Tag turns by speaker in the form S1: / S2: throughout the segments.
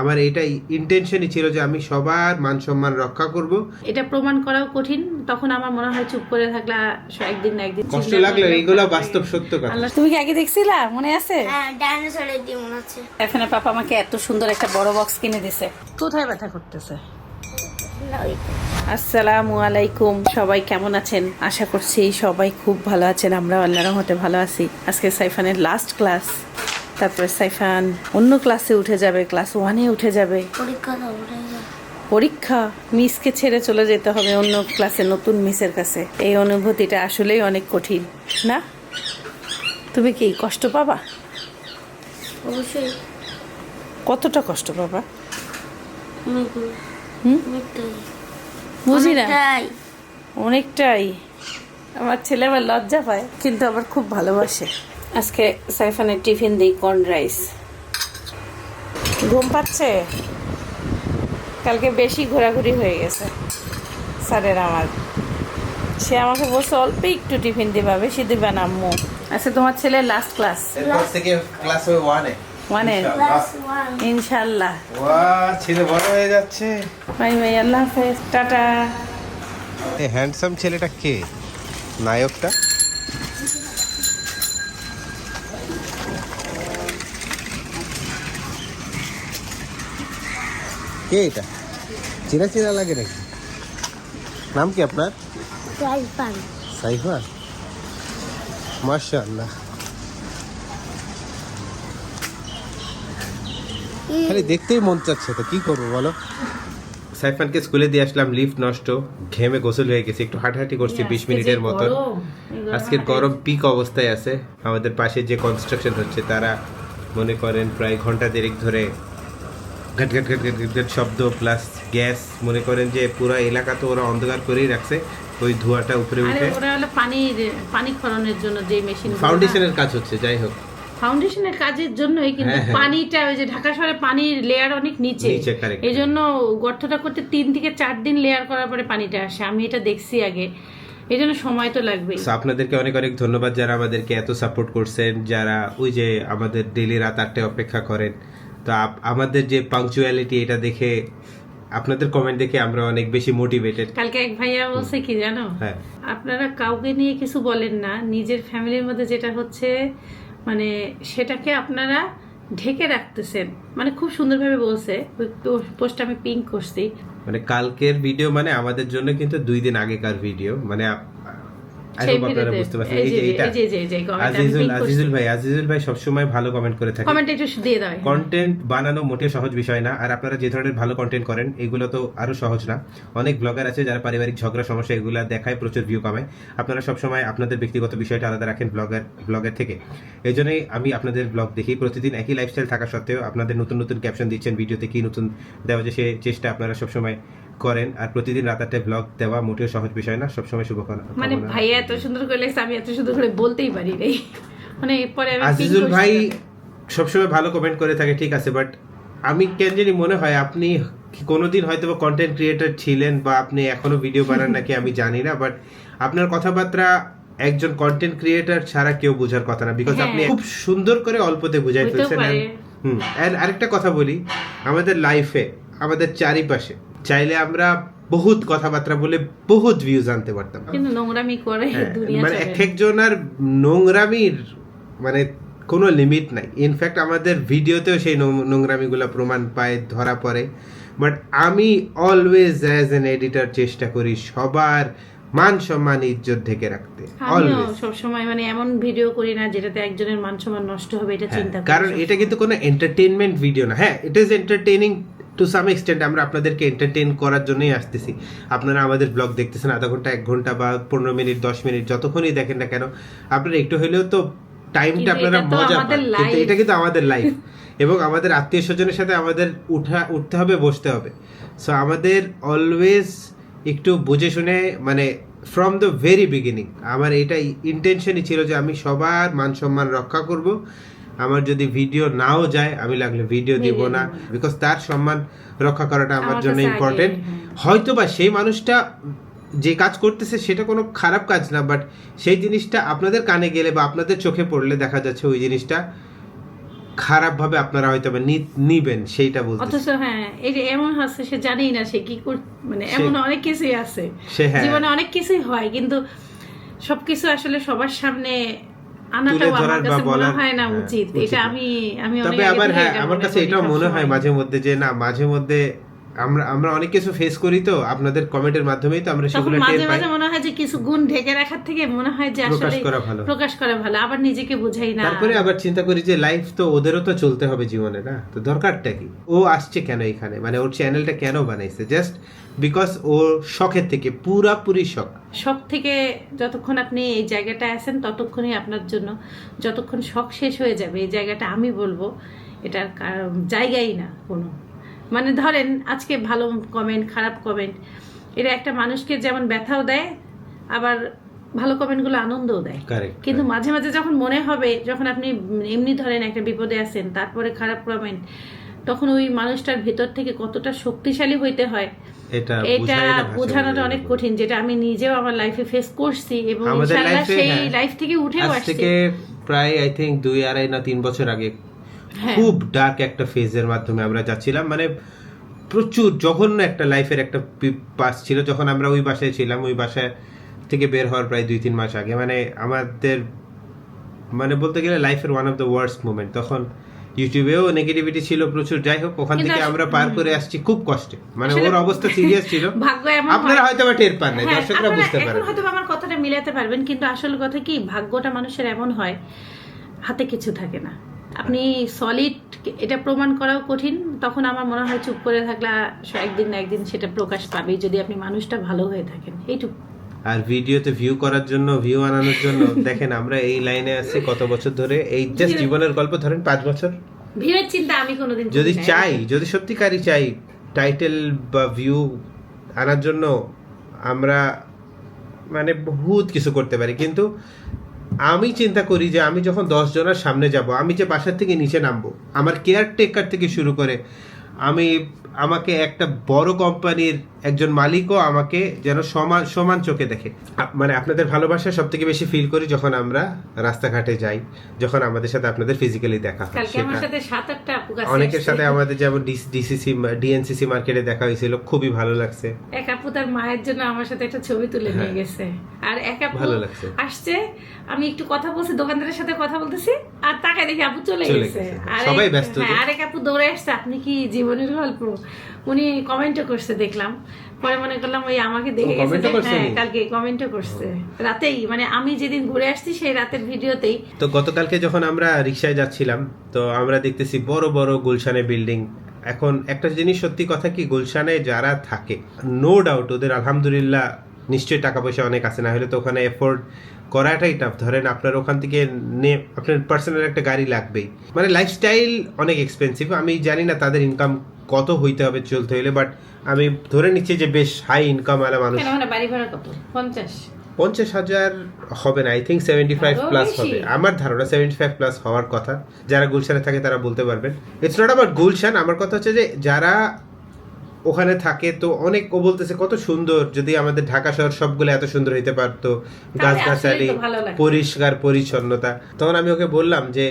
S1: আমার এটা ইন্টেনশনই ছিল যে আমি সবার মান সম্মান রক্ষা করব।
S2: এটা প্রমাণ করাও কঠিন। তখন আমার মনে হয় চুপ করে থাকলে একদিন না একদিন
S1: কষ্ট লাগল এইগুলো বাস্তব সত্য কথা।
S2: তুমি কি আগে দেখছিলা? মনে আছে?
S3: হ্যাঁ ডাইনোসরের দিয়ে মনে হচ্ছে।
S2: এখানে পাপা আমাকে এত সুন্দর একটা বড় বক্স কিনে দিছে। কোথায় ব্যথা করতেছে? আসসালামু আলাইকুম। সবাই কেমন আছেন? আশা করছি সবাই খুব ভালো আছেন। আমরা আল্লাহর রহমতে ভালো আছি। আজকে সাইফানের লাস্ট ক্লাস তারপরে সাইফান অন্য ক্লাসে উঠে যাবে ক্লাস ওয়ানে উঠে যাবে।
S3: পরীক্ষা
S2: মিসকে ছেড়ে চলে যেতে হবে অন্য ক্লাসে নতুন মিসের কাছে। এই অনুভূতিটা আসলেই অনেক কঠিন না? তুমি কি কষ্ট পাবা?
S3: অবশ্যই।
S2: কতটা কষ্ট পাবা। বুঝি না?
S3: অনেকটাই।
S2: অনেকটাই। আমার ছেলে আবার লজ্জা পায় কিন্তু আবার খুব ভালোবাসে। আজকে সাইফানের টিফিন দিই কর্ন রাইস ঘুম পাচ্ছে? কালকে বেশি ঘোরাঘুরি হয়ে গেছে। স্যারের আমার। সে আমাকে বলছে অল্প একটু টিফিন দিবা বেশি দিবা না আম্মু। আচ্ছা তোমার ছেলে লাস্ট ক্লাস
S1: এরপর থেকে ক্লাস হবে ওয়ানে
S3: one.
S2: ইনশাল্লাহ
S1: ওয়া ছেলে বড় হয়ে যাচ্ছে।
S2: ভাই ভাই আল্লাহ হাফেজ। টাটা।
S1: এই হ্যান্ডসাম ছেলেটা কে? নায়কটা? কে এটা? চেনা চেনা লাগে নাকি? নাম কি আপনার. মাশাআল্লাহ। খালি দেখতেই মন চাচ্ছে তো কি করব বলো? সাইফানকে স্কুলে দিয়ে আসলাম লিফট নষ্ট ঘেমে গোসল হয়ে গেছে একটু হাঁটাহাঁটি করছি বিশ মিনিটের মতন। আজকে গরম পিক অবস্থায় আছে। আমাদের পাশে যে কনস্ট্রাকশন হচ্ছে তারা মনে করেন প্রায় ঘণ্টা দেড়েক ধরে ঘট ঘট ঘট ঘট ঘট শব্দ প্লাস গ্যাস মনে করেন যে পুরো এলাকা তো ওরা অন্ধকার করেই রাখছে। ওই ধোঁয়াটা উপরে উঠে।
S2: ওরা হলো পানির পানি খরণের জন্য যে মেশিন
S1: ফাউন্ডেশনের কাজ হচ্ছে যাই হোক।
S2: ফাউন্ডেশনের কাজের জন্যই কিন্তু
S1: হ্যাঁ, হ্যাঁ।
S2: পানিটা ওই যে ঢাকা শহরে পানির লেয়ার অনেক নিচে. এই জন্য গর্তটা করতে তিন থেকে চার দিন লেয়ার করার পরে পানিটা আসে। আমি এটা দেখছি আগে। এই জন্য সময় তো লাগবেই।
S1: আপনাদেরকে অনেক অনেক ধন্যবাদ যারা আমাদেরকে এত সাপোর্ট করছেন যারা ওই যে আমাদের ডেলি রাত আটটায় অপেক্ষা করেন। তো আমাদের যে পাংচুয়ালিটি এটা দেখে আপনাদের কমেন্ট দেখে আমরা অনেক বেশি মোটিভেটেড
S2: কালকে এক ভাইয়া বলছে কি জানো?
S1: হ্যাঁ।
S2: আপনারা কাউকে নিয়ে কিছু বলেন না নিজের ফ্যামিলির মধ্যে যেটা হচ্ছে মানে সেটাকে আপনারা ঢেকে রাখতেছেন। মানে খুব সুন্দরভাবে বলছে। পোস্ট আমি পিঙ্ক করছি।
S1: মানে কালকের ভিডিও মানে আমাদের জন্য কিন্তু দুই দিন আগেকার ভিডিও মানে বানানো মোটে সহজ বিষয় না। আর আপনারা যে ধরনের ভালো কন্টেন্ট করেন এগুলো তো আরও সহজ না। অনেক ব্লগার আছে যারা পারিবারিক ঝগড়া সমস্যা এগুলো দেখায় প্রচুর ভিউ কামায়। আপনারা সবসময় আপনাদের ব্যক্তিগত বিষয়টা আলাদা রাখেন ব্লগার ব্লগের থেকে। এই জন্যই আমি আপনাদের ব্লগ দেখি। প্রতিদিন একই লাইফস্টাইল থাকা সত্ত্বেও আপনাদের নতুন নতুন ক্যাপশন দিচ্ছেন ভিডিওতে কি নতুন দেওয়া যায় সে চেষ্টা আপনারা সবসময় করেন আর প্রতিদিন রাত আটটায় ব্লগ দেওয়া মোটেও সহজ বিষয় না সবসময় শুভকামনা।
S2: মানে ভাইয়া এত সুন্দর করে লেখছে আমি এত সুন্দর করে বলতেই পারি রে মানে পরে আমি
S1: আজিজুল ভাই সবসময় ভালো কমেন্ট করে থাকে ঠিক আছে বাট আমি কেন জানি মনে হয় আপনি কোনোদিন হয়তো বা কন্টেন্ট ক্রিয়েটর ছিলেন বা আপনি এখনও ভিডিও বানান নাকি আমি জানি না বাট আপনার কথাবার্তা একজন কন্টেন্ট ক্রিয়েটর ছাড়া কেউ বোঝার কথা না বিকজ
S2: হ্যাঁ।
S1: আপনি খুব সুন্দর করে অল্পতে বুঝাই ফেলছেন হুম আরেকটা কথা বলি আমাদের লাইফে আমাদের চারিপাশে চাইলে আমরা বহুত কথাবার্তা বলে বহুত ভিউজ আনতে পারতাম।
S2: কিন্তু নোংরামি করে
S1: হ্যাঁ, মানে। এক একজনের নোংরামির মানে কোনো লিমিট নাই। ইনফ্যাক্ট আমাদের ভিডিওতেও সেই নোংরামিগুলো প্রমাণ পায় ধরা পড়ে। বাট আমি অলওয়েজ অ্যাজ এন এডিটর চেষ্টা করি সবার মান সম্মান ইজ্জত ঢেকে রাখতে। অলওয়েজ
S2: সবসময় মানে এমন ভিডিও করি না যেটাতে একজনের মান সম্মান নষ্ট হবে এটা চিন্তা
S1: হ্যাঁ, কারণ এটা কিন্তু কোনো এন্টারটেনমেন্ট ভিডিও না। হ্যাঁ it is entertaining to some extent আমরা আপনাদেরকে এন্টারটেইন করার জন্যই আসতেছি। আপনারা আমাদের ব্লগ দেখতেছেন আধা ঘণ্টা এক ঘণ্টা বা পনেরো মিনিট দশ মিনিট যতক্ষণই দেখেন না কেন আপনারা একটু হলেও তো টাইমটা আপনারা মজা পান। কিন্তু এটা কিন্তু আমাদের লাইফ এবং আমাদের আত্মীয় স্বজনের সাথে আমাদের উঠা উঠতে হবে বসতে হবে। সো আমাদের অলওয়েজ একটু বুঝে শুনে মানে ফ্রম দ্য ভেরি বিগিনিং আমার এটা ইন্টেনশনই ছিল যে আমি সবার মান সম্মান রক্ষা করব। আমার যদি ভিডিও নাও যায় আমি লাগলে ভিডিও দিব না। বিকজ তার সম্মান রক্ষা করাটা আমার জন্য ইম্পর্টেন্ট
S2: হ্যাঁ।
S1: হয়তো বা সেই মানুষটা যে কাজ করতেছে সেটা কোনো খারাপ কাজ না বাট সেই জিনিসটা আপনাদের কানে গেলে বা আপনাদের চোখে পড়লে দেখা যাচ্ছে ওই জিনিসটা খারাপ ভাবে আপনারা হয়তো নিবেন সেইটা বলতে
S2: অথচ হ্যাঁ এই যে এমন হচ্ছে সে জানেই না সে কি মানে এমন অনেক কিছুই আছে।
S1: হ্যাঁ।
S2: জীবনে অনেক কিছুই হয় কিন্তু সবকিছু আসলে সবার সামনে আনাটাও আমার কাছে মনে হয় না
S1: হ্যাঁ,
S2: উচিত। এটা আমি আমি
S1: তবে আবার হ্যাঁ আমার কাছে এটাও মনে হয় মাঝে মধ্যে যে না মাঝে মধ্যে আমরা আমরা অনেক কিছু ফেস করি তো আপনাদের কমেন্টের মাধ্যমেই তো আমরা সেগুলো টের পাই।
S2: মাঝে মনে হয় যে কিছু গুণ ঢেকে রাখার থেকে মনে হয় যে
S1: প্রকাশ করা ভালো।
S2: প্রকাশ করা ভালো আবার নিজেকে বুঝাই না।
S1: তারপরে আবার চিন্তা করি যে লাইফ তো ওদেরও তো চলতে হবে জীবনে না? তো দরকারটা কি? ও আসছে কেন এখানে? মানে ওর চ্যানেলটা কেন বানাইছে? জাস্ট বিকজ ও শখের থেকে পুরাপুরি শখ।
S2: শখ থেকে যতক্ষণ আপনি এই জায়গাটায় আছেন ততক্ষণই আপনার জন্য যতক্ষণ শখ শেষ হয়ে যাবে এই জায়গাটা আমি বলব এটার জায়গাই না কোনো। মানে ধরেন আজকে ভালো কমেন্ট খারাপ কমেন্ট এটা একটা মানুষকে যেমন ব্যথাও দেয় আবার ভালো কমেন্টগুলো আনন্দও দেয়। কিন্তু মাঝে মাঝে যখন মনে হবে যখন আপনি এমনি ধরেন একটা বিপদে আছেন তারপরে খারাপ কমেন্ট তখন ওই মানুষটার ভেতর থেকে কতটা শক্তিশালী হইতে হয়
S1: এটা
S2: বোঝানোটা অনেক কঠিন যেটা আমি নিজেও আমার লাইফে ফেস করছি এবং ইনশাআল্লাহ সেই
S1: হ্যাঁ,
S2: লাইফ থেকে উঠেও
S1: আজ
S2: আসছি।
S1: প্রায় আই থিঙ্ক দুই আড়াই না তিন বছর আগে
S2: হ্যাঁ।
S1: খুব ডার্ক একটা ফেজের মাধ্যমে আমরা যাচ্ছিলাম। মানে প্রচুর জঘন্য একটা লাইফের একটা পাস ছিল। যখন আমরা ওই বাসায় ছিলাম ওই বাসায় থেকে বের হওয়ার প্রায় দুই তিন মাস আগে। মানে আমাদের মানে বলতে গেলে লাইফের one of the worst moment তখন ইউটিউবেও নেগেটিভিটি ছিল প্রচুর। যাই হোক ওখান থেকে আমরা পার করে আসছি খুব কষ্টে। মানে ওর অবস্থা সিরিয়াস ছিল।
S2: ভাগ্য
S1: আপনারা হয়তো বা টের পান না
S2: হ্যাঁ,
S1: দর্শকরা বুঝতে পারেন
S2: হয়তো আমার কথাটা মিলাতে পারবেন কিন্তু আসল কথা কি ভাগ্যটা মানুষের এমন হয় হাতে কিছু থাকে না। আপনি সলিড এটা প্রমাণ করাও কঠিন। তখন আমার মনে হয় চুপ করে থাকলে একদিন না একদিন সেটা প্রকাশ পাবেই যদি আপনি মানুষটা ভালো হয়ে থাকেন। এইটুকু।
S1: আর ভিডিওতে ভিউ করার জন্য ভিউ আনানোর জন্য দেখেন আমরা এই লাইনে আছি কত বছর ধরে। এই জাস্ট জীবনের গল্প ধরেন পাঁচ বছর।
S2: ভিড়ের চিন্তা আমি কোনোদিন
S1: যদি চাই যদি সত্যিকারই চাই টাইটেল বা ভিউ আনার জন্য আমরা মানে বহুত কিছু করতে পারি। কিন্তু আমি চিন্তা করি যে আমি যখন দশ জনের সামনে যাব, আমি যে বাসার থেকে নিচে নামবো, আমার কেয়ারটেকার থেকে শুরু করে, আমি আমাকে একটা বড় কোম্পানির একজন মালিকও আমাকে যেন সমান সমান চোখে দেখে মানে আপনাদের ভালোবাসা সব থেকে বেশি ফিল করি যখন আমরা রাস্তাঘাটে যাই যখন আমাদের সাথে আপনাদের ফিজিক্যালি দেখা হয় অনেকের সাথে আমাদের যেমন ডিসিসি ডিএনসিসি মার্কেটে দেখা হয়েছিল খুবই ভালো লাগছে
S2: এক আপু তার মায়ের জন্য আমার সাথে একটা ছবি তুলে নিয়ে গেছে আর এক আপু
S1: হ্যাঁ। ভালো লাগছে।
S2: আসছে আমি একটু কথা বলছি দোকানদারের সাথে কথা বলতেছি আর তাকায় দেখি আপু চলে গেছে। আর
S1: সবাই
S2: এক-
S1: ব্যস্ত।
S2: হ্যাঁ, আরেক আপু দৌড়ে আসছে আপনি কি জীবনের গল্প উনি কমেন্টও করছে দেখলাম। পরে মনে করলাম ওই আমাকে দেখে গেছে হ্যাঁ কালকে কমেন্টও করছে। রাতেই মানে আমি যেদিন ঘুরে আসছি সেই রাতের ভিডিওতেই।
S1: তো গতকালকে যখন আমরা রিক্সায় যাচ্ছিলাম তো আমরা দেখতেছি বড় বড় গুলশানে বিল্ডিং এখন একটা জিনিস সত্যি কথা কি গুলশানে যারা থাকে নো ডাউট ওদের আলহামদুলিল্লাহ নিশ্চয়ই টাকা পয়সা অনেক আছে না হলে তো ওখানে এফোর্ড করাটাই টাফ ধরেন আপনার ওখান থেকে নে আপনার পার্সোনাল একটা গাড়ি লাগবেই। মানে লাইফস্টাইল অনেক এক্সপেন্সিভ আমি জানি না তাদের ইনকাম কত হইতে হবে চলতে হইলে বাট আমি ধরে নিচ্ছি যে বেশ হাই ইনকাম আলা মানুষ।
S2: মানে বাড়ি ভাড়া কত? পঞ্চাশ।
S1: পঞ্চাশ হাজার হবে না I think seventy five plus হবে। আমার ধারণা সেভেন্টি ফাইভ প্লাস হওয়ার কথা। যারা গুলশানে থাকে তারা বলতে পারবেন। ইটস নট আবার গুলশান আমার কথা হচ্ছে যে যারা ওখানে থাকে তো অনেক ও বলতেছে কত সুন্দর যদি আমাদের ঢাকা শহর সবগুলো এত সুন্দর হইতে পারতো। গাছগাছালি। পরিষ্কার পরিচ্ছন্নতা। তখন আমি ওকে বললাম যে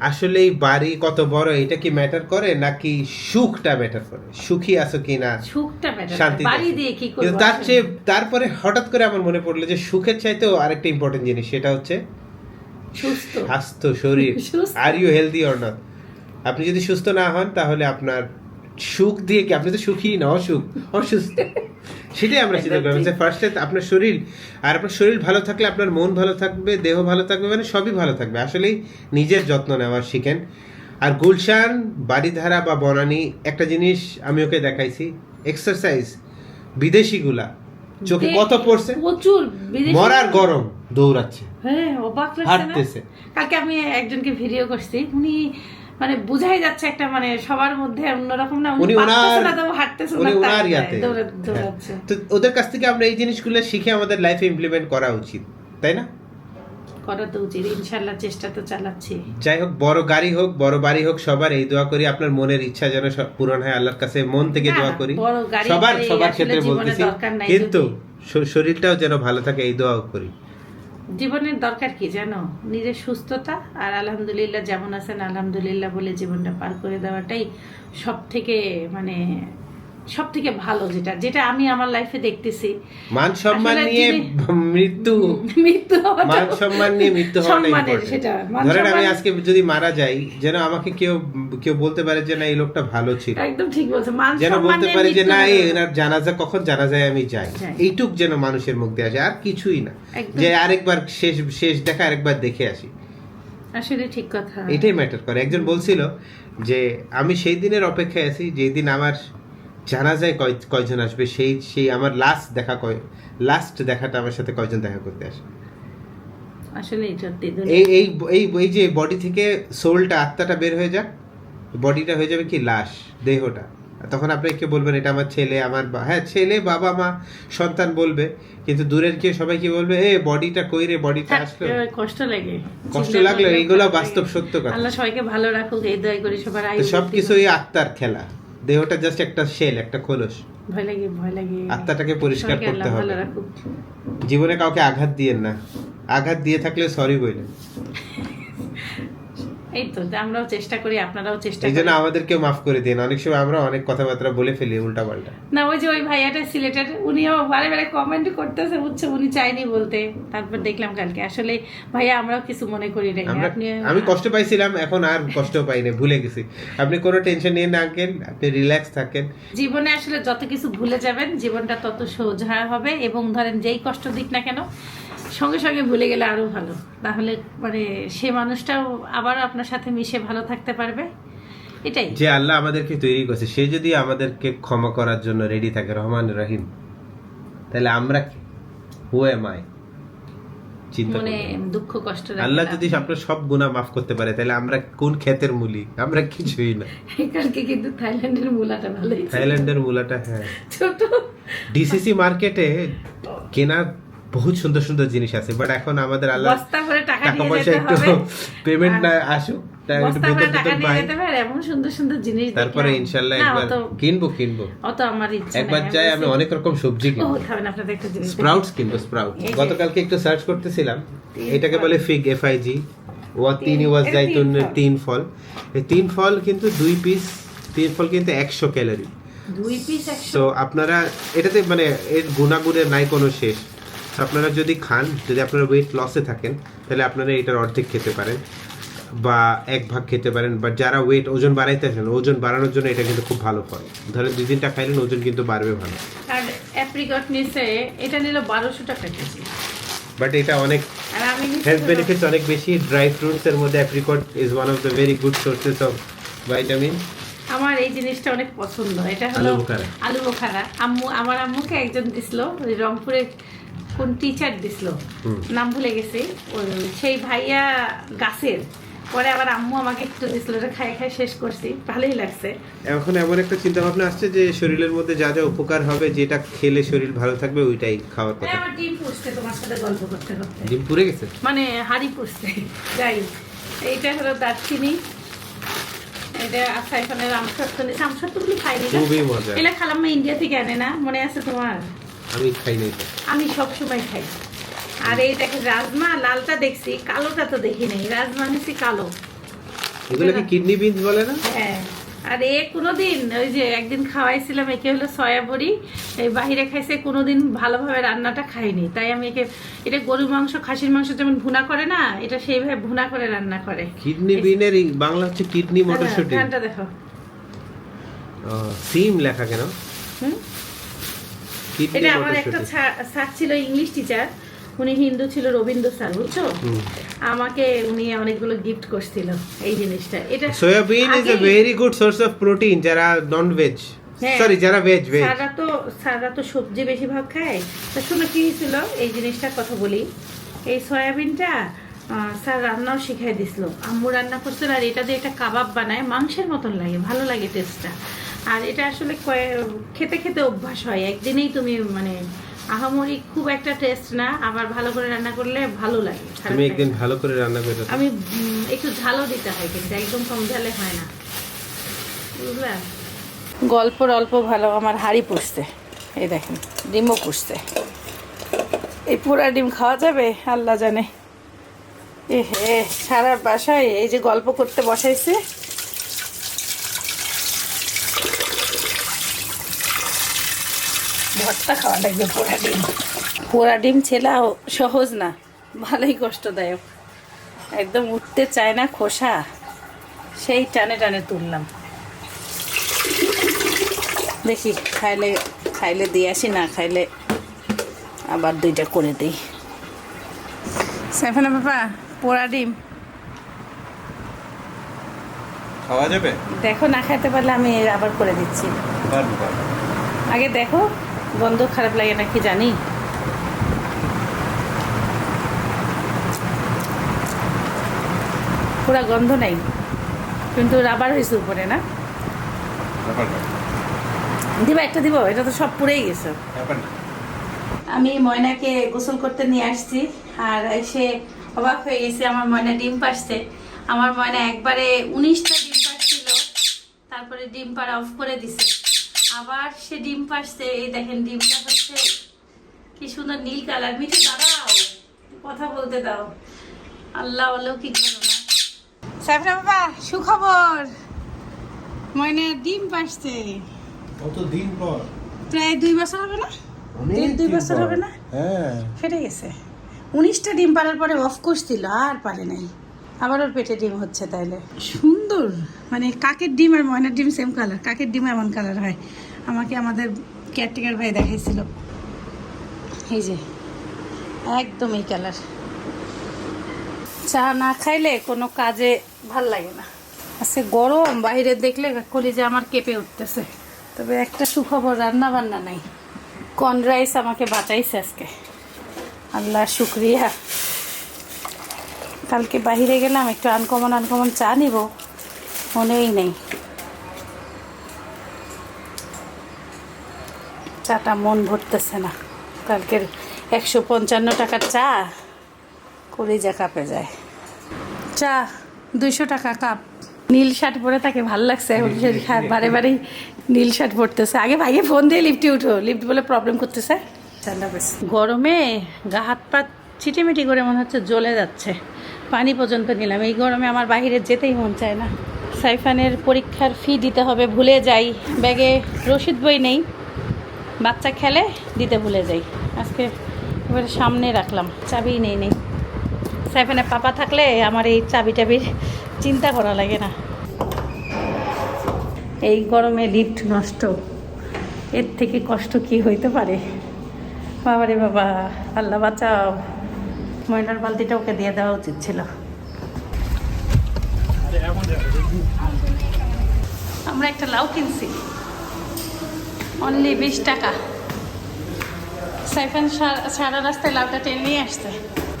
S1: আসলে এই বাড়ি কত বড় এটা কি ম্যাটার করে নাকি সুখটা ম্যাটার করে? সুখী আছো কি না?
S2: সুখটা ম্যাটার
S1: শান্তি
S2: বাড়ি দিয়ে কি
S1: কিন্তু তার চেয়ে তারপরে হঠাৎ করে আমার মনে পড়ল যে সুখের চাইতেও আরেকটা ইম্পর্টেন্ট জিনিস সেটা হচ্ছে
S2: সুস্থ।
S1: স্বাস্থ্য শরীর। Are you healthy or not আপনি যদি সুস্থ না হন তাহলে আপনার সুখ দিয়ে কি আপনি তো সুখী না অসুখ? অসুস্থ। সেটাই আমরা চিন্তা করলাম যে ফার্স্টে আপনার শরীর আর আপনার শরীর ভালো থাকলে আপনার মন ভালো থাকবে দেহ ভালো থাকবে মানে সবই ভালো থাকবে। আসলেই নিজের যত্ন নেওয়ার শিখেন। আর গুলশান বাড়িধারা বা বনানি একটা জিনিস আমি ওকে দেখাইছি এক্সারসাইজ বিদেশিগুলা চোখে কত পড়ছে?
S2: প্রচুর
S1: মরার গরম দৌড়াচ্ছে।
S2: হ্যাঁ অবাক লাগছে না? কালকে আমি একজনকে ভিডিও করছি উনি মানে বুঝাই যাচ্ছে একটা মানে সবার মধ্যে অন্যরকম না
S1: উনি
S2: না তবু হাঁটতেছে
S1: উনি
S2: ওনার
S1: ইয়াতে
S2: দৌড়া-
S1: হ্যাঁ। তো ওদের কাছ থেকে আমরা এই জিনিসগুলো শিখে আমাদের লাইফে ইমপ্লিমেন্ট করা উচিত তাই না?
S2: করা তো উচিত ইনশাল্লাহ চেষ্টা তো চালাচ্ছি।
S1: যাই হোক বড় গাড়ি হোক বড় বাড়ি হোক সবার এই দোয়া করি আপনার মনের ইচ্ছা যেন সব পূরণ হয় আল্লাহর কাছে মন থেকে দোয়া করি। সবার সবার ক্ষেত্রে বলতেছি কিন্তু শরীরটাও যেন ভালো থাকে এই দোয়াও করি।
S2: জীবনের দরকার কি জানো? নিজের সুস্থতা আর আলহামদুলিল্লাহ যেমন আছেন, আলহামদুলিল্লাহ বলে জীবনটা পার করে দেওয়াটাই সব থেকে মানে সব থেকে ভালো যেটা যেটা আমি আমার লাইফে দেখতেছি।
S1: মান সম্মান নিয়ে মৃত্যু
S2: মৃত্যু
S1: মান সম্মান নিয়ে মৃত্যু
S2: সম্মানের সেটা।
S1: ধরেন আমি আজকে যদি মারা যাই যেন আমাকে কেউ কেউ বলতে পারে যে না এই লোকটা ভালো ছিল।
S2: একদম ঠিক বলছো। মান
S1: যেন বলতে পারে যে না এই। এনার জানাজা কখন জানাজায় আমি যাই?
S2: যাই।
S1: এইটুক যেন মানুষের মুখ দিয়ে আসে আর কিছুই না। যে আরেকবার শেষ শেষ দেখা আরেকবার দেখে আসি।
S2: আসলে ঠিক কথা।
S1: এটাই ম্যাটার করে। একজন বলছিল যে আমি সেই দিনের অপেক্ষায় আছি যেই দিন আমার জানাজায় কয় কয়জন আসবে? সেই সেই আমার লাস্ট দেখা কয় লাস্ট দেখাটা আমার সাথে কয়জন দেখা করতে আসে?
S2: আসলে
S1: এই এই এই এই যে বডি থেকে সোলটা আত্মাটা বের হয়ে যাক বডিটা হয়ে যাবে কি? লাশ দেহটা। তখন আপনি কে বলবেন এটা আমার ছেলে আমার হ্যাঁ ছেলে বাবা মা সন্তান বলবে। কিন্তু দূরের কেউ সবাই কি বলবে এ বডিটা কই রে? বডিটা আসলো?
S2: কষ্ট লাগে।
S1: কষ্ট লাগল এইগুলো বাস্তব সত্য কথা।
S2: আল্লাহ সবাইকে ভালো রাখুক এই দয়া করি সবার
S1: সবকিছু এই আত্মার খেলা। দেহটা জাস্ট একটা শেল একটা খোলস।
S2: ভয় লাগে ভয় লাগে।
S1: আত্মাটাকে পরিষ্কার করতে হবে। জীবনে কাউকে আঘাত দিয়েন না। আঘাত দিয়ে থাকলে সরি বললেন
S2: এই তো আমরাও চেষ্টা করি আপনারাও চেষ্টা
S1: এই জন্য
S2: করেন।
S1: আমাদেরকেও মাফ করে দিন। অনেক সময় আমরা অনেক কথাবার্তা বলে ফেলি উল্টা পাল্টা
S2: না ওই যে ওই ভাইয়াটা সিলেটের উনিও বারে বারে কমেন্ট করতেছে বুঝছে উনি চাইনি বলতে। তারপর দেখলাম কালকে। আসলে ভাইয়া আমরাও কিছু মনে করি নাই। আপনি
S1: আমি কষ্ট পাইছিলাম এখন আর কষ্ট পাই না ভুলে গেছি। আপনি কোনো টেনশন নিয়ে না আঙ্কেল আপনি রিল্যাক্স থাকেন।
S2: জীবনে আসলে যত কিছু ভুলে যাবেন জীবনটা তত সোজা হবে এবং ধরেন যেই কষ্ট দিক না কেন সঙ্গে সঙ্গে ভুলে গেলে আরও ভালো। তাহলে মানে সে মানুষটাও আবার আপনার সাথে মিশে ভালো থাকতে পারবে। এটাই।
S1: যে আল্লাহ আমাদেরকে তৈরি করছে সে যদি আমাদেরকে ক্ষমা করার জন্য রেডি থাকে রহমান রহিম তাহলে আমরা হু এম আই
S2: মনে দুঃখ কষ্ট
S1: আল্লাহ যদি আপনার সব গুনাহ মাফ করতে পারে তাহলে আমরা কোন ক্ষেতের মূলি? আমরা কিছুই না।
S2: কালকে কিন্তু থাইল্যান্ডের মূলাটা ভালোই।
S1: থাইল্যান্ডের মূলাটা হ্যাঁ।
S2: ছোট।
S1: ডিসিসি মার্কেটে কেনার বহুত সুন্দর সুন্দর জিনিস আছে বাট এখন আমাদের আল্লাহ
S2: টাকা
S1: পয়সা একটু
S2: হবে।
S1: পেমেন্ট না আসুক তা- তারপরে। ইনশাল্লাহ একবার কিনবো কিনবো।
S2: অত আমার ইচ্ছা
S1: একবার চাই আমি অনেক রকম সবজি কিনবো।
S2: খাবেন আপনাদের একটা জিনিস
S1: স্প্রাউটস কিনবো স্প্রাউট গতকালকে একটু সার্চ করতেছিলাম এটাকে বলে ফিগ এফ আই জি ওয়া তিন ওয়াজ
S2: এটা
S1: জাইতুন
S2: তিন ফল।
S1: তিন ফল। এই তিন ফল কিন্তু দুই পিস তিন ফল কিন্তু একশো ক্যালোরি
S2: দুই পিস
S1: সো আপনারা এটাতে মানে এর গুণাগুণের নাই কোনো শেষ। আপনারা যদি খান যদি আপনারা ওয়েট লসে থাকেন তাহলে আপনারা এটার অর্ধেক খেতে পারেন বা এক ভাগ খেতে পারেন। বা যারা ওয়েট ওজন বাড়াইতেছেন ওজন বাড়ানোর জন্য এটা কিন্তু খুব ভালো ফল। ধরেন দুই তিনটা খাইলেন ওজন কিন্তু বাড়বে ভালো।
S2: আর অ্যাপ্রিকট নিচে এটা নিল বারোশো টাকা কেজি
S1: বাট এটা অনেক হেলথ
S2: হলো-
S1: বেনিফিটস অনেক বেশি। ড্রাই ফ্রুটস এর মধ্যে apricot is one of the very good sources of vitamin
S2: আমার এই জিনিসটা অনেক পছন্দ। এটা হলো
S1: আলু বোখারা।
S2: আম্মু আমার আম্মুকে একজন দিছিল রংপুরে কোন টিচার দিছিল। নাম ভুলে গেছি। ওই সেই ভাইয়া গাছের। পরে আবার আম্মু আমাকে একটু দিছিল ওটা খাই খাই শেষ করছি। ভালোই লাগছে।
S1: এখন এমন একটা চিন্তা ভাবনা আসছে যে শরীরের মধ্যে যা যা উপকার হবে যেটা খেলে শরীর ভালো থাকবে ওইটাই খাওয়ার কথা।
S2: আমার ডিম পুষছে তোমার সাথে গল্প করতে করতে।
S1: ডিম পুড়ে গেছে?
S2: মানে হাড়ি পুষছে। যাই এইটা হলো দারচিনি। এটা আচ্ছা এখানে রামসত্ব রামসত্বগুলি খাইনি না?
S1: খুবই মজা।
S2: এগুলা খালাম্মা ইন্ডিয়া থেকে আনে না মনে আছে তোমার?
S1: আমি খাই নাই
S2: আমি সব সময় খাই। আর এই দেখো রাজমা লালটা দেখছি কালোটা তো দেখি নাই। রাজমা নিছি কালো।
S1: এগুলোকে কিডনি বিনস বলে না?
S2: হ্যাঁ। আর এ কোনোদিন ওই যে একদিন খাওয়াইছিলাম একে হলো সয়া বড়ি। এই বাহিরে খাইছে কোনোদিন ভালোভাবে রান্নাটা খাইনি। তাই আমি একে এটা গরুর মাংস খাসির মাংস যেমন ভুনা করে না এটা সেইভাবে ভুনা করে রান্না করে।
S1: কিডনি বিনের বাংলা হচ্ছে কিডনি মটরশুটি।
S2: দেখো।
S1: সিম লেখা কেন?
S2: হুম? এটা আমার একটা স্যার ছিল ইংলিশ টিচার উনি হিন্দু ছিল রবীন্দ্র স্যার বুঝছ? আমাকে উনি অনেকগুলো গিফট করছিল এই জিনিসটা। এটা
S1: soybean is a very good source of protein যারা নন ভেজ। সরি যারা ভেজ ভেজ
S2: স্যাররা তো স্যাররা তো সবজি বেশিরভাগ খায়। তা শুনো কি হয়েছিল? এই জিনিসটার কথা বলি। এই সয়াবিনটা স্যার রান্নাও শিখাই দিছিল। আম্মু রান্না করছিল আর এটা দিয়ে একটা কাবাব বানায় মাংসের মতন লাগে ভালো লাগে টেস্টটা আর এটা আসলে খেতে খেতে অভ্যাস হয়। একদিনেই তুমি মানে আহামরি খুব একটা টেস্ট না আবার ভালো করে রান্না করলে ভালো লাগে
S1: তুমি একদিন ভালো করে রান্না করে
S2: আমি একটু ঝালও দিতে হয় কিন্তু একদম কম ঝালে হয় না। বুঝলা? গল্পর অল্প ভালো আমার হাড়ি পুষতে। এই দেখেন ডিমও পুষতে। এই পোড়া ডিম খাওয়া যাবে? আল্লাহ জানে। এ হে সারা বাসায় এই যে গল্প করতে বসাইছে ভর্তা খাওয়া লাগবে পোড়া ডিম। পোড়া ডিম ছেলাও সহজ না ভালোই কষ্টদায়ক। একদম উঠতে চায় না খোসা সেই টানে টানে তুললাম। দেখি খাইলে খাইলে দিয়ে আসি না খাইলে আবার দুইটা করে দিই। সাইফানা বাবা পোড়া ডিম।
S1: খাওয়া যাবে?
S2: দেখো না খাইতে পারলে আমি আবার করে দিচ্ছি। আগে দেখো। গন্ধ খারাপ লাগে নাকি জানি? পুরা গন্ধ নাই। কিন্তু রাবার হয়েছে উপরে না? দিবা একটা দিব এটা তো সব পুড়েই গেছে। আমি ময়নাকে গোসল করতে নিয়ে আসছি আর এসে অবাক হয়ে গেছে আমার ময়না ডিম পাড়ছে। আমার ময়না একবারে উনিশটা ডিম পাড়ছিল তারপরে ডিম পাড়া অফ করে দিছে। আবার সে ডিম পাড়ছে এই দেখেন ডিমটা হচ্ছে কি সুন্দর নীল কালার। মিঠে দাঁড়াও কথা বলতে দাও। আল্লাহ অলৌকিক ঘটনা। সাইফরা বাবা সুখবর। ময়না ডিম পাড়ছে।
S1: কত দিন পর?
S2: প্রায় দুই বছর হবে না? দেড় দুই বছর হবে না?
S1: হ্যাঁ।
S2: ফেটে গেছে। উনিশটা ডিম পাড়ার পরে অফ করছিল আর পারে নাই। আবার ওর পেটে ডিম হচ্ছে তাইলে। সুন্দর। মানে কাকের ডিম আর ময়নার ডিম সেম কালার কাকের ডিম এমন কালার হয়। আমাকে আমাদের কেয়ারটেকার ভাই দেখাইছিল। এই যে, একদম এই কালার চা না খাইলে কোনো কাজে ভালো লাগে না। আজকে গরম, বাইরে দেখলে কলিজে আমার কেঁপে উঠতেছে। তবে একটা সুখবর রান্না বান্না নাই। কর্ন রাইস আমাকে বাঁচাইছে আজকে। আল্লাহ শুক্রিয়া। কালকে বাহিরে গেলাম, একটু আনকমন আনকমন চা নিব। মনেই নেই। চাটা মন ভরতেছে না। কালকের একশো পঞ্চান্ন টাকার চা কলিজা কাপে যায়। চা দুইশো টাকা কাপ। নীল শার্ট পরে তাকে ভালো লাগছে এখন হ্যাঁ, বারে বারেই নীল শার্ট পরতেছে। আগে ভাইকে ফোন দিয়ে লিফটে উঠো লিফট বলে প্রবলেম করতেছে। গরমে গা হাত পা চিটিমিটি করে মনে হচ্ছে জ্বলে যাচ্ছে। পানি পর্যন্ত নিলাম। এই গরমে আমার বাইরে যেতেই মন চায় না। সাইফানের পরীক্ষার ফি দিতে হবে ভুলে যাই। ব্যাগে রসিদ বই নেই। বাচ্চা খেলে দিতে ভুলে যাই। আজকে এবারে সামনে রাখলাম চাবি নেই নেই। সাইফানের পাপা থাকলে আমার এই চাবি টাবির চিন্তা করা লাগে না। এই গরমে লিফট নষ্ট। এর থেকে কষ্ট কি হইতে পারে? বাবারে বাবা, আল্লাহ বাঁচাও। ময়নার বালতিটা ওকে দিয়ে দেওয়া উচিত ছিল। আমরা একটা লাউ কিনছি। অনলি বিশ টাকা। সাইফান সারা- রাস্তায় লাউটা টেনে নিয়ে আসছে।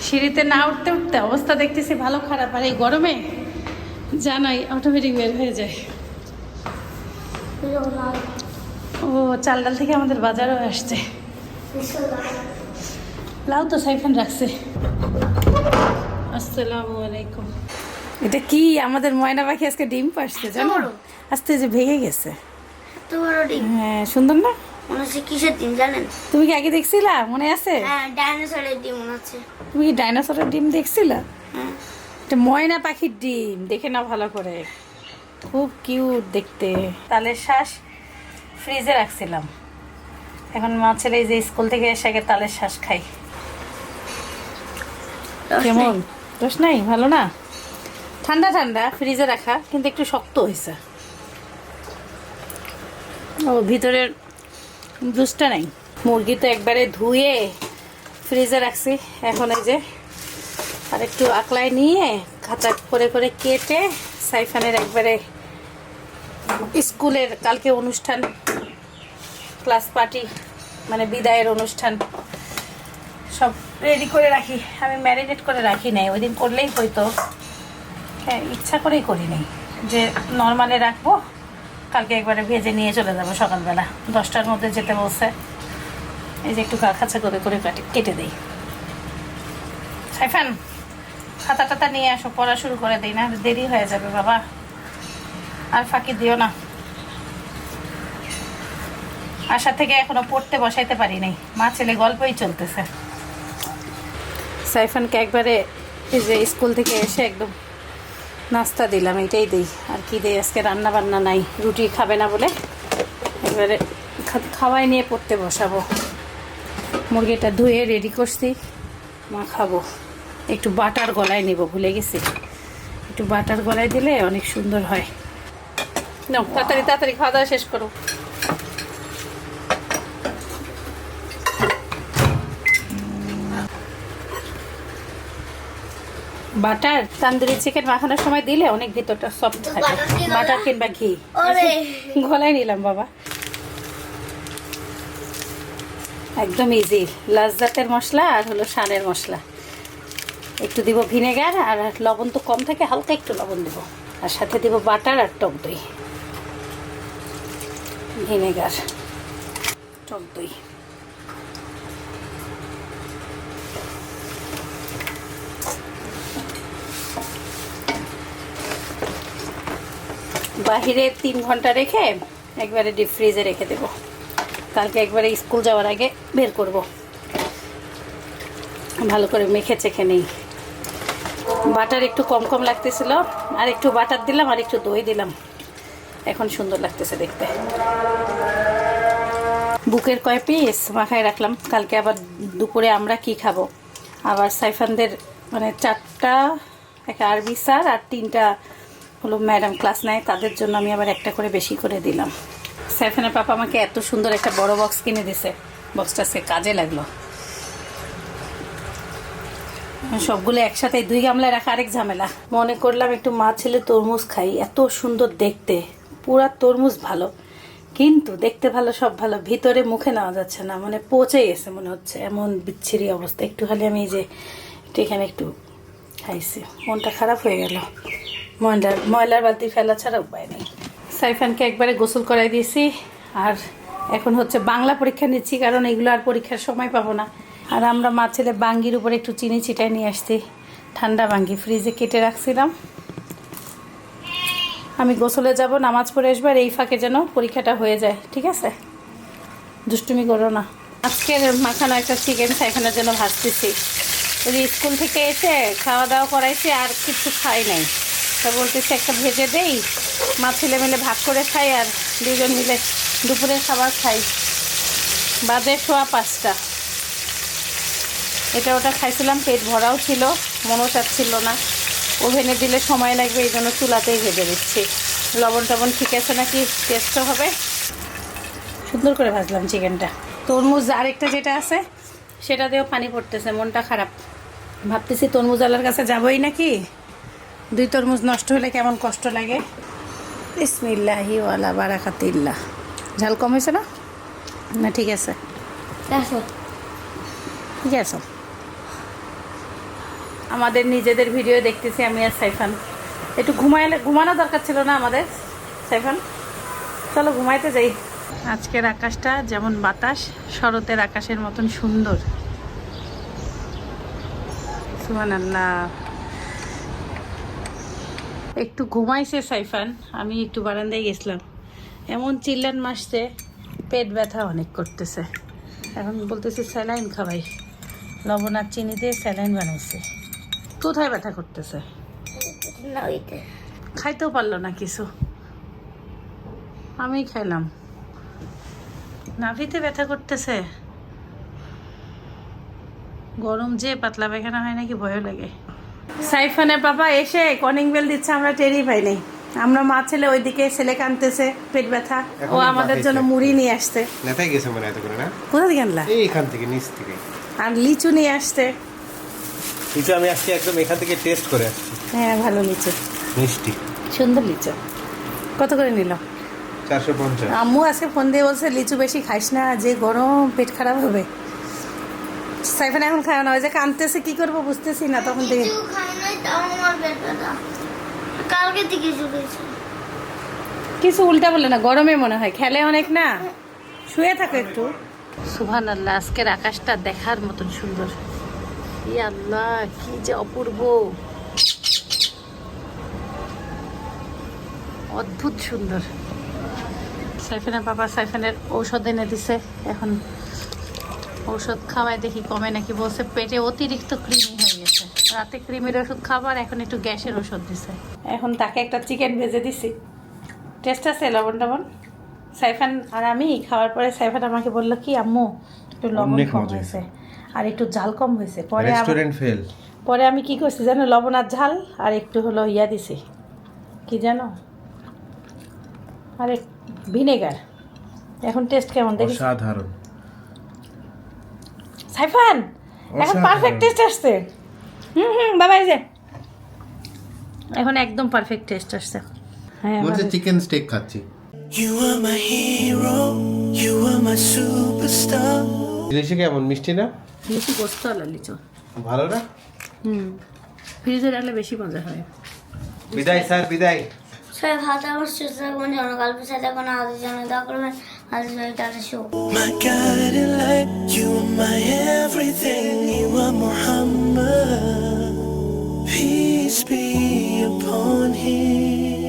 S2: সিঁড়িতে না উঠতে উঠতে অবস্থা দেখতেছি ভালো খারাপ। আর এই গরমে জানাই অটোমেটিক বের হয়ে যায়। ও চাল ডাল থেকে আমাদের বাজারও আসছে। লাউ তো সাইফান রাখছে। আসসালামু আলাইকুম। এটা কি? আমাদের ময়না পাখি আজকে ডিম পাসছে জানো? আস্তে যে ভেঙে গেছে।
S3: এত বড় ডিম
S2: হ্যাঁ সুন্দর না?
S3: মনে হচ্ছে কিসের ডিম জানেন?
S2: তুমি কি আগে দেখছিলা? মনে আছে?
S3: হ্যাঁ ডাইনোসরের ডিম মনে হচ্ছে।
S2: তুমি কি ডাইনোসরের ডিম দেখছিলা?
S3: হ্যাঁ।
S2: এটা ময়না পাখির ডিম দেখে ভালো করে। খুব কিউট দেখতে। তালের শ্বাস ফ্রিজে রাখছিলাম। এখন মা ছেলে এই যে স্কুল থেকে এসে আগে তালের শ্বাস খাই। কেমন। দোষ নাই? ভালো না? ঠান্ডা ঠান্ডা ফ্রিজে রাখা কিন্তু একটু শক্ত হয়েছে ও, ভিতরের জুসটা নাই। মুরগি তো একবারে ধুয়ে ফ্রিজে রাখছি। এখন এই যে আর একটু আকলায় নিয়ে খাতা করে করে কেটে সাইফানের একবারে স্কুলের কালকে অনুষ্ঠান, ক্লাস পার্টি মানে বিদায়ের অনুষ্ঠান, সব রেডি করে রাখি। আমি ম্যারিনেট করে রাখি নাই, ওই দিন করলেই হয়তো। হ্যাঁ ইচ্ছা করেই করি নাই যে নর্মালে রাখব। কালকে একবারে ভেজে নিয়ে চলে যাব সকালবেলা। দশটার মধ্যে যেতে বলছে। এই যে একটু খাঁচা করে করে কাটি দিই। সাইফান খাতা টাতা নিয়ে আসো, পড়া শুরু করে দিই না দেরি হয়ে যাবে বাবা। আর ফাঁকি দিও না। আশা থেকে এখনও পড়তে বসাইতে পারি নাই। মা ছেলে গল্পই চলতেছে। সাইফানকে একবারে যে স্কুল থেকে এসে একদম নাস্তা দিলাম, এটাই দিই। আর কি দিই? আজকে রান্না বান্না নাই, রুটি খাবে না বলে। এবারে খাওয়াই নিয়ে পড়তে বসাবো। মুরগিটা ধুয়ে রেডি করছি, মা খাব। একটু বাটার গলায় নেব, ভুলে গেছি। একটু বাটার গলায় দিলে অনেক সুন্দর হয়। নাও, তাড়াতাড়ি তাড়াতাড়ি খাওয়া দাওয়া শেষ করো। বাটার তান্দুরি চিকেন মাখানোর সময় দিলে অনেক ভিতরটা সফট থাকে।
S3: বাটার
S2: কিংবা ঘি। গলায় নিলাম বাবা। একদম ইজি লাজজাতের মশলা আর হলো শানের মশলা। একটু দিব ভিনেগার আর লবণ তো কম থাকে হালকা একটু লবণ দিব। আর সাথে দিব বাটার আর টক দই। ভিনেগার টক দই। বাহিরে তিন ঘণ্টা রেখে একবারে ডিপ ফ্রিজে রেখে দেব। কালকে একবারে স্কুল যাওয়ার আগে বের করব। ভালো করে মেখে চেখে নেই। বাটার একটু কম কম লাগতেছিল, আর একটু বাটার দিলাম, আর একটু দই দিলাম। এখন সুন্দর লাগতেছে দেখতে। বুকের কয় পিস মাখায় রাখলাম, কালকে আবার দুপুরে আমরা কি খাব? আবার সাইফানদের মানে চারটা একটা আরবি সার আর তিনটা হলো ম্যাডাম ক্লাস নেয় তাদের জন্য আমি আবার একটা করে বেশি করে দিলাম। সাইফানের পাপা আমাকে এত সুন্দর একটা বড় বক্স কিনে দিছে। বক্সটা সে কাজে লাগল। সবগুলো একসাথে দুই গামলায় রাখা আরেক ঝামেলা। মনে করলাম একটু মা ছেলে তরমুজ খাই, এত সুন্দর দেখতে। পুরা তরমুজ ভালো। কিন্তু দেখতে ভালো, সব ভালো। ভিতরে মুখে নেওয়া যাচ্ছে না। মানে পচে গেছে মনে হচ্ছে। এমন বিচ্ছিরি অবস্থা। একটু খালি আমি যে, একটু এখানে একটু খাইছি। মনটা খারাপ হয়ে গেল। ময়লার ময়লার বালতি ফেলা ছাড়া উপায় নেই। সাইফানকে একবারে গোসল করাই দিয়েছি। আর এখন হচ্ছে বাংলা পরীক্ষা নিচ্ছি, কারণ এগুলো আর পরীক্ষার সময় পাবো না। আর আমরা মা ছেলে বাঙ্গির উপরে একটু চিনি ছিটাই নিয়ে আসছি। ঠান্ডা বাঙ্গি, ফ্রিজে কেটে রাখছিলাম। আমি গোসলে যাব, নামাজ পড়ে আসব, আর এই ফাঁকে যেন পরীক্ষাটা হয়ে যায়, ঠিক আছে? দুষ্টুমি করো না। আজকের মাখানো একটা চিকেন সাইখানের জন্য ভাজতেছি। স্কুল থেকে এসে খাওয়া দাওয়া করাইছি, আর কিছু খাই নাই। তা বলতেছি, একটা ভেজে দেই। মা ছেলে মিলে ভাগ করে খাই আর দুজন মিলে দুপুরের খাবার খাই। বাদে শোয়া পাঁচটা। এটা ওটা খাইছিলাম, পেট ভরাও ছিল, মনও চাচ্ছিল না। ওভেনে দিলে সময় লাগবে, এই জন্য চুলাতেই ভেজে দিচ্ছি। লবণ টবণ ঠিক আছে নাকি? টেস্টও হবে। সুন্দর করে ভাজলাম চিকেনটা। তরমুজ আরেকটা যেটা আছে, সেটা দিয়েও পানি পড়তেছে, মনটা খারাপ। ভাবতেছি তরমুজ আলার কাছে যাবোই নাকি? দুই তরমুজ নষ্ট হলে কেমন কষ্ট লাগে? ইসমিল্লাহি ওয়ালা বারাকাতিল্লাহ। ঝাল কম হয়েছে না? না ঠিক আছে। ঠিক আছে। আমাদের নিজেদের ভিডিও দেখতেছি আমি আর সাইফান। একটু ঘুমাইলে ঘুমানো দরকার ছিল না আমাদের সাইফান? চলো ঘুমাইতে যাই। আজকের আকাশটা যেমন বাতাস শরতের আকাশের মতন সুন্দর। সুহান আল্লাহ একটু ঘুমাইছে সাইফান আমি একটু বারান্দায় গেছিলাম। এমন চিল্লান মাসছে পেট ব্যথা অনেক করতেছে। এখন বলতেছে স্যালাইন খাওয়াই লবণ আর চিনি দিয়ে স্যালাইন বানাইছে। কোথায় ব্যথা করতেছে? খাইতেও পারল না কিছু। আমি খাইলাম। নাভিতে ব্যথা করতেছে। গরম যে পাতলা পায়খানা হয় নাকি ভয় লাগে। সাইফানের বাবা এসে কনিং বেল দিচ্ছে আমরা টেরই পাই নাই আমরা মা ছেলে ওইদিকে ছেলে কানতেছে পেট ব্যথা। ও আমাদের জন্য মুড়ি নিয়ে আসতে
S1: নেতাই গেছে মনে এত করে না?
S2: কোথা থেকে আনলা?
S1: এইখান থেকে নিচ থেকে।
S2: আর লিচু নিয়ে আসতে
S1: লিচু আমি আজকে একদম এখান থেকে টেস্ট করে আসছি।
S2: হ্যাঁ ভালো লিচু।
S1: মিষ্টি।
S2: সুন্দর লিচু। কত করে নিল?
S1: চারশো পঞ্চাশ।
S2: আম্মু আজকে ফোন দিয়ে বলছে লিচু বেশি খাইস না যে গরম পেট খারাপ হবে। সাইফান এখন খায় না ওই যে কানতেছে কি করব বুঝতেছি না তখন থেকে
S3: কিছু খাই নাই তাও আমার পেট ব্যথা কালকে থেকে
S2: কিছু উল্টা বলে না গরমে মনে হয় খেলে অনেক না। শুয়ে থাকো একটু। সুভান আল্লাহ আজকের আকাশটা দেখার মতন সুন্দর। ই আল্লাহ কি যে অপূর্ব। অদ্ভুত সুন্দর। সাইফানের বাবা সাইফানের ঔষধ এনে দিছে এখন ওষুধ খাওয়ায় দেখি কমে নাকি বলছে পেটে অতিরিক্ত কৃমি হয়ে গেছে। রাতে কৃমির ওষুধ খাবার এখন একটু গ্যাসের ওষুধ দিছে। এখন তাকে একটা চিকেন ভেজে দিছি। টেস্ট আছে লবণ টবণ সাইফান আর আমি খাওয়ার পরে সাইফান আমাকে বলল কি আম্মু একটু লবণ কম হয়েছে। আর একটু ঝাল কম হয়েছে। পরে
S1: রেস্টুরেন্ট ফেল
S2: পরে আমি কি করছি জানো লবণ আর ঝাল আর একটু হলো ইয়া দিছি। কি জানো? আরে ভিনেগার। এখন টেস্ট কেমন? দেখি।
S1: অসাধারণ।
S2: সাইফান এখন পারফেক্ট টেস্ট আসছে। হুম হুম বাবা এই যে। এখন একদম পারফেক্ট টেস্ট আসছে। হ্যাঁ
S1: মনে চিকেন স্টেক খাচ্ছি।
S4: You are my hero, you are my superstar.
S1: জিনিসটা কেমন মিষ্টি না?
S2: বেশি গোস্ত আলা লিচু
S1: ভালো না?
S2: হুম ফ্রিজে রাখলে বেশি মজা হয়।
S1: বিদায় স্যার বিদায়।
S3: স্যার ভালো থাকুন সুস্থ থাকুন জনগল্পের সাথে জন্য দোয়া করবেন
S4: My God in light, you are my everything, you are Muhammad. Peace be upon him.